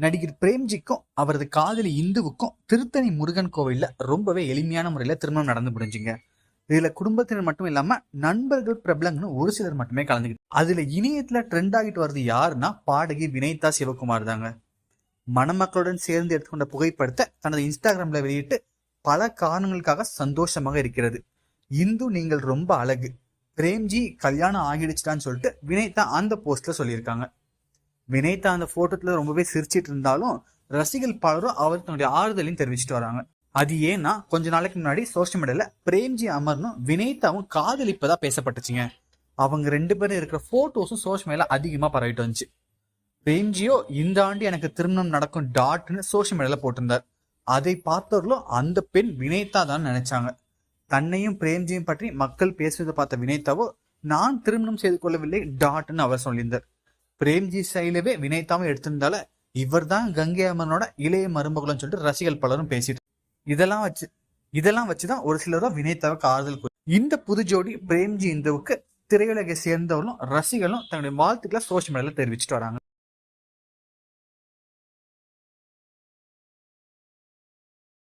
நடிகர் பிரேம்ஜிக்கும் அவரது காதலி இந்துவுக்கும் திருத்தணி முருகன் கோவில்ல ரொம்பவே எளிமையான முறையில திருமணம் நடந்து முடிஞ்சுங்க. இதுல குடும்பத்தினர் மட்டும் இல்லாம நண்பர்கள் பிரபலங்கன்னு ஒரு சிலர் மட்டுமே கலந்துக்கிட்டு அதுல இணையத்துல ட்ரெண்ட் ஆகிட்டு வர்றது யாருன்னா பாடகி வினைதா சிவகுமார் தாங்க. மணமக்களுடன் சேர்ந்து எடுத்துக்கொண்ட புகைப்படத்தை தனது இன்ஸ்டாகிராம்ல வெளியிட்டு பல காரணங்களுக்காக சந்தோஷமாக இருக்கிறது. இந்து நீங்கள் ரொம்ப அழகு. பிரேம்ஜி கல்யாணம் ஆகிடுச்சுடான்னு சொல்லிட்டு வினைதா அந்த போஸ்ட்ல சொல்லியிருக்காங்க. வினைத்தா அந்த போட்டோத்துல ரொம்பவே சிரிச்சிட்டு இருந்தாலும் ரசிகர்கள் பலரும் அவர் தன்னுடைய ஆறுதலையும் தெரிவிச்சிட்டு வராங்க. அது ஏன்னா கொஞ்ச நாளைக்கு முன்னாடி சோஷியல் மீடியால பிரேம்ஜி அமர்னும் வினைத்தாவும் காதலிப்பதா பேசப்பட்டுச்சுங்க. அவங்க ரெண்டு பேரும் இருக்கிற போட்டோஸும் சோஷியல் மீடியால அதிகமா பரவிட்டு வந்துச்சு. பிரேம்ஜியோ இந்த ஆண்டு எனக்கு திருமணம் நடக்கும் டாட்னு சோஷியல் மீடியால போட்டிருந்தார். அதை பார்த்தவர்களும் அந்த பெண் வினைத்தா தான் நினைச்சாங்க. தன்னையும் பிரேம்ஜியும் பற்றி மக்கள் பேசுவதை பார்த்த வினைத்தாவோ நான் திருமணம் செய்து கொள்ளவில்லை டாட்னு அவர் சொல்லியிருந்தார். பிரேம்ஜி சைலவே வினைதாவும் எடுத்திருந்தால இவர் தான் கங்கை அம்மனோட இளைய மருமகளும் சொல்லிட்டு ரசிகர் பலரும் பேசிட்டு இதெல்லாம் வச்சு இதெல்லாம் வச்சுதான் ஒரு சிலரும் வினைத்தாவுக்கு ஆறுதல் இந்த புது ஜோடி பிரேம்ஜி இந்துவுக்கு திரையுலகை சேர்ந்தவர்களும் ரசிகர்களும் தன்னுடைய வாழ்த்துக்களை சோஷியல் மீடியால தெரிவிச்சுட்டு வராங்க.